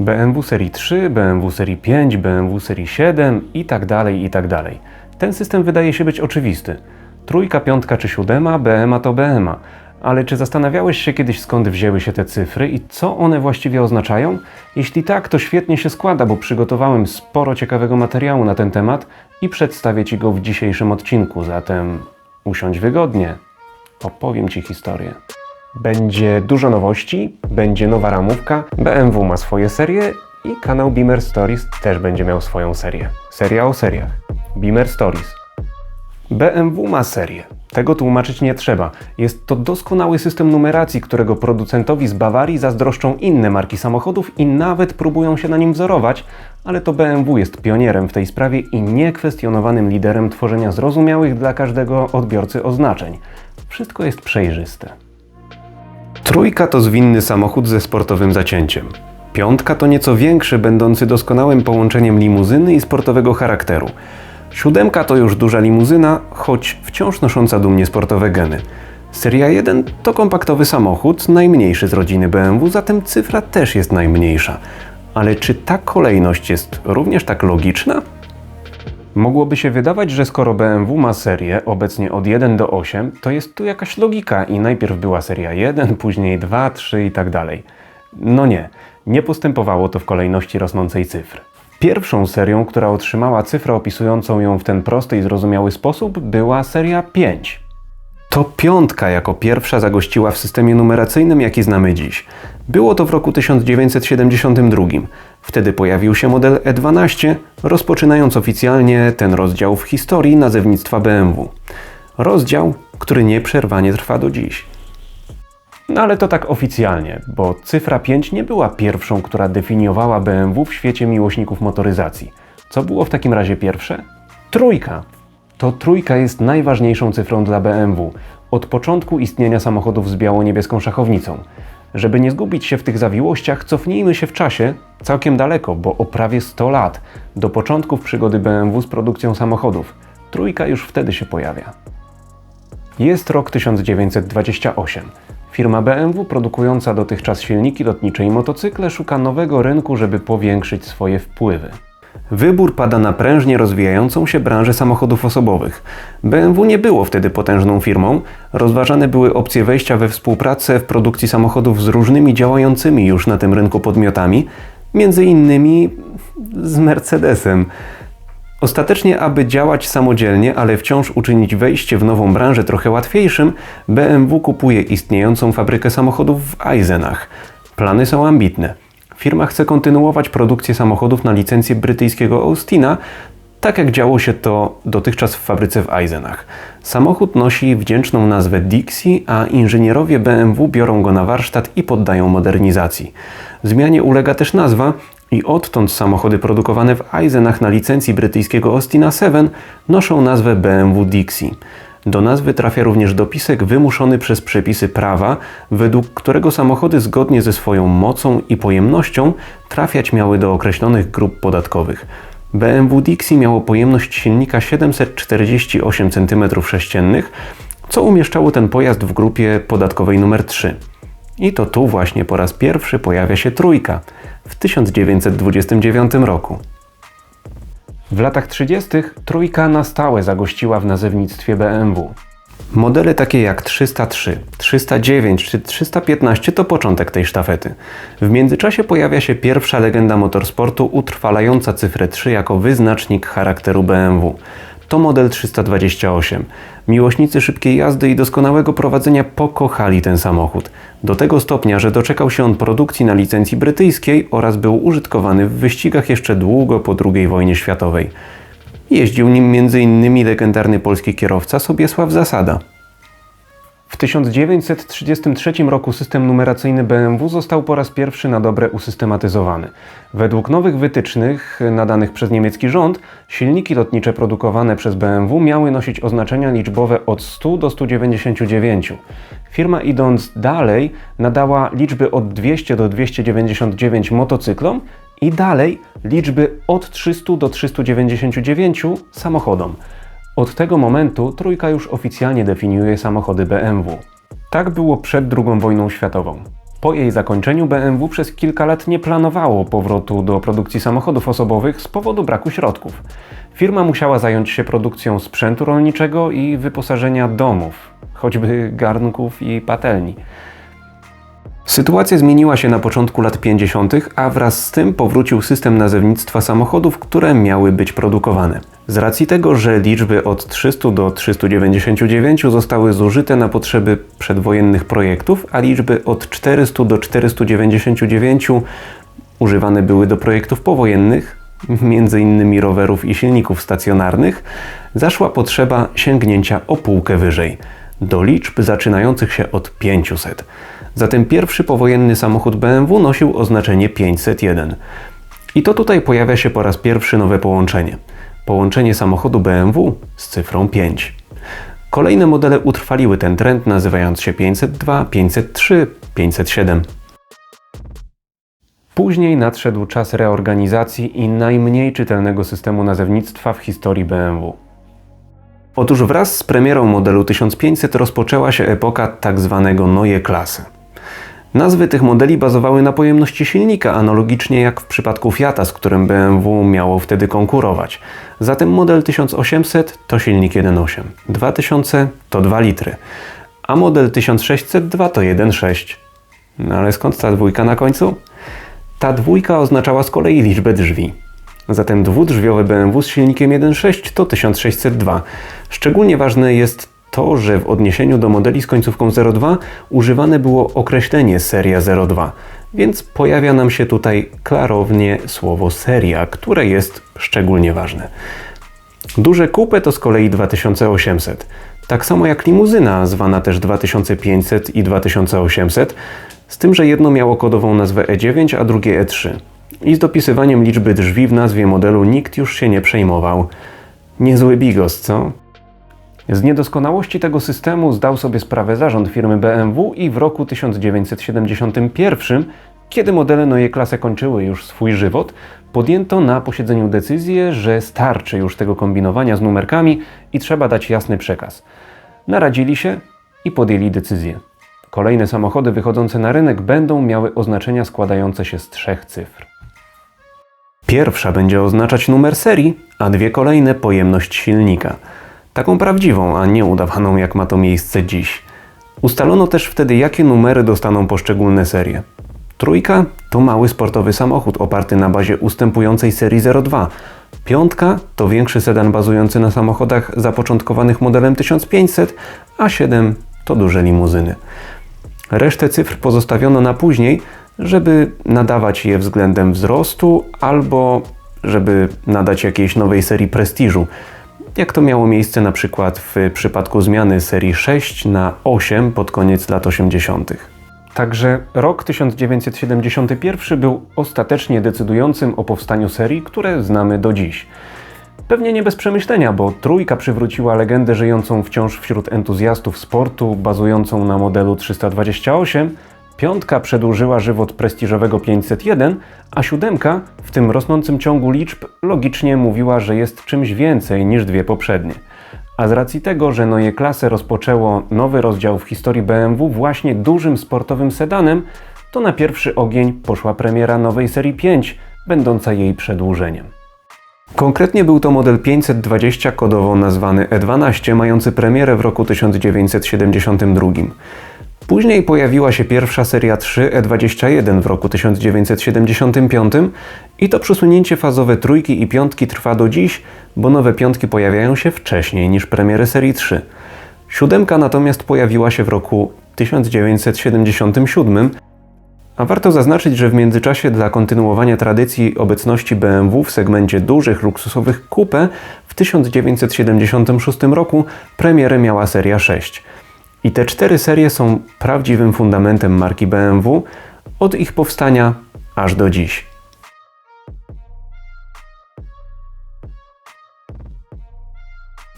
BMW serii 3, BMW serii 5, BMW serii 7 i tak dalej, i tak dalej. Ten system wydaje się być oczywisty. Trójka, piątka czy siódema, BMA to BMA. Ale czy zastanawiałeś się kiedyś skąd wzięły się te cyfry i co one właściwie oznaczają? Jeśli tak, to świetnie się składa, bo przygotowałem sporo ciekawego materiału na ten temat i przedstawię Ci go w dzisiejszym odcinku, zatem usiądź wygodnie. Opowiem Ci historię. Będzie dużo nowości, będzie nowa ramówka, BMW ma swoje serie i kanał Beamer Stories też będzie miał swoją serię. Seria o seriach. Beamer Stories. BMW ma serię. Tego tłumaczyć nie trzeba. Jest to doskonały system numeracji, którego producentowi z Bawarii zazdroszczą inne marki samochodów i nawet próbują się na nim wzorować, ale to BMW jest pionierem w tej sprawie i niekwestionowanym liderem tworzenia zrozumiałych dla każdego odbiorcy oznaczeń. Wszystko jest przejrzyste. Trójka to zwinny samochód ze sportowym zacięciem. Piątka to nieco większy, będący doskonałym połączeniem limuzyny i sportowego charakteru. Siódemka to już duża limuzyna, choć wciąż nosząca dumnie sportowe geny. Seria 1 to kompaktowy samochód, najmniejszy z rodziny BMW, zatem cyfra też jest najmniejsza. Ale czy ta kolejność jest również tak logiczna? Mogłoby się wydawać, że skoro BMW ma serię, obecnie od 1 do 8, to jest tu jakaś logika i najpierw była seria 1, później 2, 3 i tak dalej. No nie, nie postępowało to w kolejności rosnącej cyfr. Pierwszą serią, która otrzymała cyfrę opisującą ją w ten prosty i zrozumiały sposób, była seria 5. To piątka jako pierwsza zagościła w systemie numeracyjnym, jaki znamy dziś. Było to w roku 1972. Wtedy pojawił się model E12, rozpoczynając oficjalnie ten rozdział w historii nazewnictwa BMW. Rozdział, który nieprzerwanie trwa do dziś. No ale to tak oficjalnie, bo cyfra 5 nie była pierwszą, która definiowała BMW w świecie miłośników motoryzacji. Co było w takim razie pierwsze? Trójka. To trójka jest najważniejszą cyfrą dla BMW od początku istnienia samochodów z biało-niebieską szachownicą. Żeby nie zgubić się w tych zawiłościach, cofnijmy się w czasie całkiem daleko, bo o prawie 100 lat, do początków przygody BMW z produkcją samochodów. Trójka już wtedy się pojawia. Jest rok 1928. Firma BMW, produkująca dotychczas silniki lotnicze i motocykle, szuka nowego rynku, żeby powiększyć swoje wpływy. Wybór pada na prężnie rozwijającą się branżę samochodów osobowych. BMW nie było wtedy potężną firmą, rozważane były opcje wejścia we współpracę w produkcji samochodów z różnymi działającymi już na tym rynku podmiotami, między innymi z Mercedesem. Ostatecznie, aby działać samodzielnie, ale wciąż uczynić wejście w nową branżę trochę łatwiejszym, BMW kupuje istniejącą fabrykę samochodów w Eisenach. Plany są ambitne. Firma chce kontynuować produkcję samochodów na licencję brytyjskiego Austina, tak jak działo się to dotychczas w fabryce w Eisenach. Samochód nosi wdzięczną nazwę Dixie, a inżynierowie BMW biorą go na warsztat i poddają modernizacji. Zmianie ulega też nazwa i odtąd samochody produkowane w Eisenach na licencji brytyjskiego Austina 7 noszą nazwę BMW Dixie. Do nazwy trafia również dopisek wymuszony przez przepisy prawa, według którego samochody zgodnie ze swoją mocą i pojemnością trafiać miały do określonych grup podatkowych. BMW Dixie miało pojemność silnika 748 cm3, co umieszczało ten pojazd w grupie podatkowej numer 3. I to tu właśnie po raz pierwszy pojawia się trójka w 1929 roku. W latach 30. trójka na stałe zagościła w nazewnictwie BMW. Modele takie jak 303, 309 czy 315 to początek tej sztafety. W międzyczasie pojawia się pierwsza legenda motorsportu utrwalająca cyfrę 3 jako wyznacznik charakteru BMW. To model 328. Miłośnicy szybkiej jazdy i doskonałego prowadzenia pokochali ten samochód. Do tego stopnia, że doczekał się on produkcji na licencji brytyjskiej oraz był użytkowany w wyścigach jeszcze długo po II wojnie światowej. Jeździł nim m.in. legendarny polski kierowca Sobiesław Zasada. W 1933 roku system numeracyjny BMW został po raz pierwszy na dobre usystematyzowany. Według nowych wytycznych nadanych przez niemiecki rząd, silniki lotnicze produkowane przez BMW miały nosić oznaczenia liczbowe od 100 do 199. Firma idąc dalej nadała liczby od 200 do 299 motocyklom i dalej liczby od 300 do 399 samochodom. Od tego momentu trójka już oficjalnie definiuje samochody BMW. Tak było przed II wojną światową. Po jej zakończeniu BMW przez kilka lat nie planowało powrotu do produkcji samochodów osobowych z powodu braku środków. Firma musiała zająć się produkcją sprzętu rolniczego i wyposażenia domów, choćby garnków i patelni. Sytuacja zmieniła się na początku lat 50., a wraz z tym powrócił system nazewnictwa samochodów, które miały być produkowane. Z racji tego, że liczby od 300 do 399 zostały zużyte na potrzeby przedwojennych projektów, a liczby od 400 do 499 używane były do projektów powojennych, m.in. rowerów i silników stacjonarnych, zaszła potrzeba sięgnięcia o półkę wyżej, do liczb zaczynających się od 500. Zatem pierwszy powojenny samochód BMW nosił oznaczenie 501. I to tutaj pojawia się po raz pierwszy nowe połączenie. Połączenie samochodu BMW z cyfrą 5. Kolejne modele utrwaliły ten trend, nazywając się 502, 503, 507. Później nadszedł czas reorganizacji i najmniej czytelnego systemu nazewnictwa w historii BMW. Otóż wraz z premierą modelu 1500 rozpoczęła się epoka tzw. Neue Klasse. Nazwy tych modeli bazowały na pojemności silnika, analogicznie jak w przypadku Fiata, z którym BMW miało wtedy konkurować. Zatem model 1800 to silnik 1.8, 2000 to 2 litry, a model 1602 to 1.6. No ale skąd ta dwójka na końcu? Ta dwójka oznaczała z kolei liczbę drzwi. Zatem dwudrzwiowe BMW z silnikiem 1.6 to 1602. Szczególnie ważne jest to, że w odniesieniu do modeli z końcówką 02 używane było określenie seria 02, więc pojawia nam się tutaj klarownie słowo seria, które jest szczególnie ważne. Duże coupe to z kolei 2800. Tak samo jak limuzyna, zwana też 2500 i 2800, z tym, że jedno miało kodową nazwę E9, a drugie E3. I z dopisywaniem liczby drzwi w nazwie modelu nikt już się nie przejmował. Niezły bigos, co? Z niedoskonałości tego systemu zdał sobie sprawę zarząd firmy BMW i w roku 1971, kiedy modele Neue Klasse kończyły już swój żywot, podjęto na posiedzeniu decyzję, że starczy już tego kombinowania z numerkami i trzeba dać jasny przekaz. Naradzili się i podjęli decyzję. Kolejne samochody wychodzące na rynek będą miały oznaczenia składające się z trzech cyfr. Pierwsza będzie oznaczać numer serii, a dwie kolejne pojemność silnika. Taką prawdziwą, a nie udawaną, jak ma to miejsce dziś. Ustalono też wtedy, jakie numery dostaną poszczególne serie. Trójka to mały sportowy samochód oparty na bazie ustępującej serii 02. Piątka to większy sedan bazujący na samochodach zapoczątkowanych modelem 1500, a 7 to duże limuzyny. Resztę cyfr pozostawiono na później, żeby nadawać je względem wzrostu albo żeby nadać jakiejś nowej serii prestiżu, jak to miało miejsce na przykład w przypadku zmiany serii 6 na 8 pod koniec lat 80. Także rok 1971 był ostatecznie decydującym o powstaniu serii, które znamy do dziś. Pewnie nie bez przemyślenia, bo trójka przywróciła legendę żyjącą wciąż wśród entuzjastów sportu, bazującą na modelu 328, piątka przedłużyła żywot prestiżowego 501, a siódemka w tym rosnącym ciągu liczb logicznie mówiła, że jest czymś więcej niż dwie poprzednie. A z racji tego, że Neue Klasse rozpoczęło nowy rozdział w historii BMW właśnie dużym sportowym sedanem, to na pierwszy ogień poszła premiera nowej serii 5, będąca jej przedłużeniem. Konkretnie był to model 520 kodowo nazwany E12, mający premierę w roku 1972. Później pojawiła się pierwsza seria 3 E21 w roku 1975 i to przesunięcie fazowe trójki i piątki trwa do dziś, bo nowe piątki pojawiają się wcześniej niż premiery serii 3. Siódemka natomiast pojawiła się w roku 1977, a warto zaznaczyć, że w międzyczasie dla kontynuowania tradycji obecności BMW w segmencie dużych luksusowych coupe w 1976 roku premierę miała seria 6. I te cztery serie są prawdziwym fundamentem marki BMW od ich powstania aż do dziś.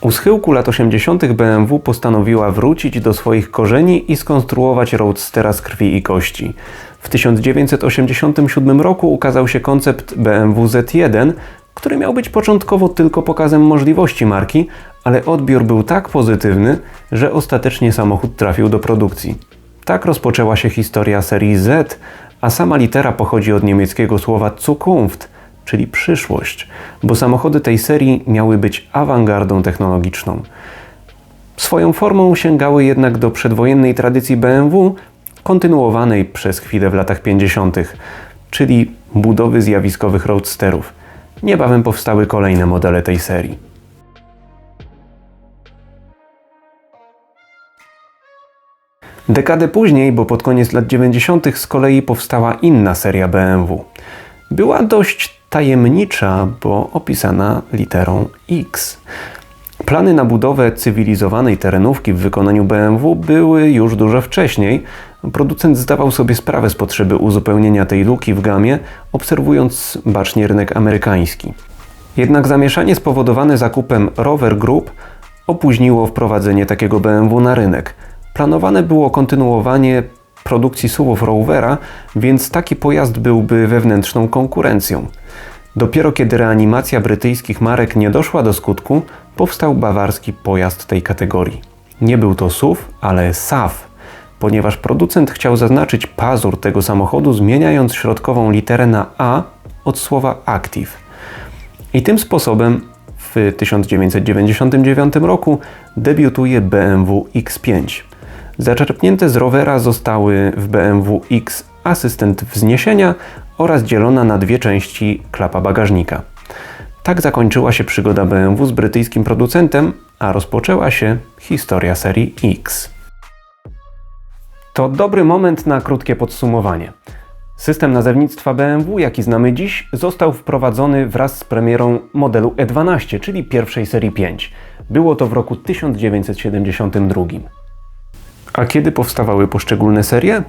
U schyłku lat 80. BMW postanowiła wrócić do swoich korzeni i skonstruować Roadstera z krwi i kości. W 1987 roku ukazał się koncept BMW Z1, który miał być początkowo tylko pokazem możliwości marki, ale odbiór był tak pozytywny, że ostatecznie samochód trafił do produkcji. Tak rozpoczęła się historia serii Z, a sama litera pochodzi od niemieckiego słowa Zukunft, czyli przyszłość, bo samochody tej serii miały być awangardą technologiczną. Swoją formą sięgały jednak do przedwojennej tradycji BMW, kontynuowanej przez chwilę w latach 50., czyli budowy zjawiskowych roadsterów. Niebawem powstały kolejne modele tej serii. Dekadę później, bo pod koniec lat 90., z kolei powstała inna seria BMW. Była dość tajemnicza, bo opisana literą X. Plany na budowę cywilizowanej terenówki w wykonaniu BMW były już dużo wcześniej. Producent zdawał sobie sprawę z potrzeby uzupełnienia tej luki w gamie, obserwując bacznie rynek amerykański. Jednak zamieszanie spowodowane zakupem Rover Group opóźniło wprowadzenie takiego BMW na rynek. Planowane było kontynuowanie produkcji SUVów Rovera, więc taki pojazd byłby wewnętrzną konkurencją. Dopiero kiedy reanimacja brytyjskich marek nie doszła do skutku, powstał bawarski pojazd tej kategorii. Nie był to SUV, ale SAF, ponieważ producent chciał zaznaczyć pazur tego samochodu, zmieniając środkową literę na A od słowa active. I tym sposobem w 1999 roku debiutuje BMW X5. Zaczerpnięte z rowera zostały w BMW X asystent wzniesienia oraz dzielona na dwie części klapa bagażnika. Tak zakończyła się przygoda BMW z brytyjskim producentem, a rozpoczęła się historia serii X. To dobry moment na krótkie podsumowanie. System nazewnictwa BMW, jaki znamy dziś, został wprowadzony wraz z premierą modelu E12, czyli pierwszej serii 5. Było to w roku 1972. A kiedy powstawały poszczególne serie?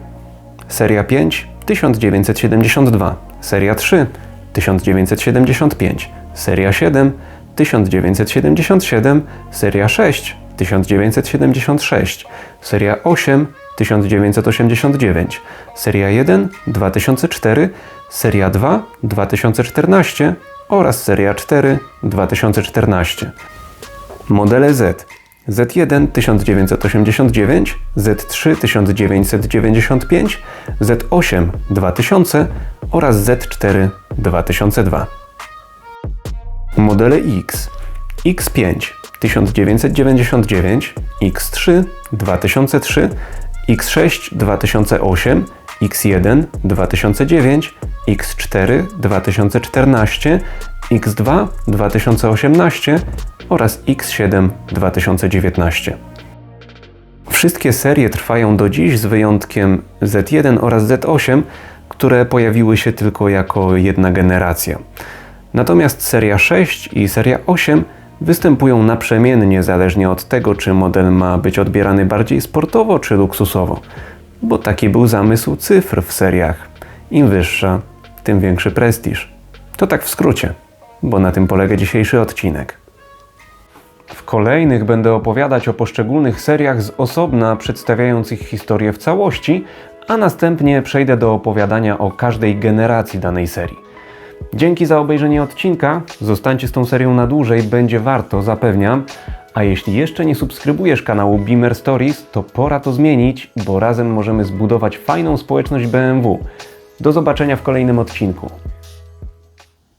Seria 5 1972, seria 3 1975, seria 7 1977, seria 6 1976, seria 8 1989, seria 1 2004, seria 2 2014 oraz seria 4 2014. Modele Z Z1 1989, Z3 1995, Z8 2000 oraz Z4 2002. Modele X X5 1999, X3 2003, X6 2008, X1 2009, X4 2014, X2 2018 oraz X7 2019. Wszystkie serie trwają do dziś z wyjątkiem Z1 oraz Z8, które pojawiły się tylko jako jedna generacja. Natomiast seria 6 i seria 8 występują naprzemiennie zależnie od tego, czy model ma być odbierany bardziej sportowo czy luksusowo. Bo taki był zamysł cyfr w seriach. Im wyższa, tym większy prestiż. To tak w skrócie, bo na tym polega dzisiejszy odcinek. W kolejnych będę opowiadać o poszczególnych seriach z osobna, przedstawiając ich historię w całości, a następnie przejdę do opowiadania o każdej generacji danej serii. Dzięki za obejrzenie odcinka. Zostańcie z tą serią na dłużej, będzie warto, zapewniam. A jeśli jeszcze nie subskrybujesz kanału Beamer Stories, to pora to zmienić, bo razem możemy zbudować fajną społeczność BMW. Do zobaczenia w kolejnym odcinku.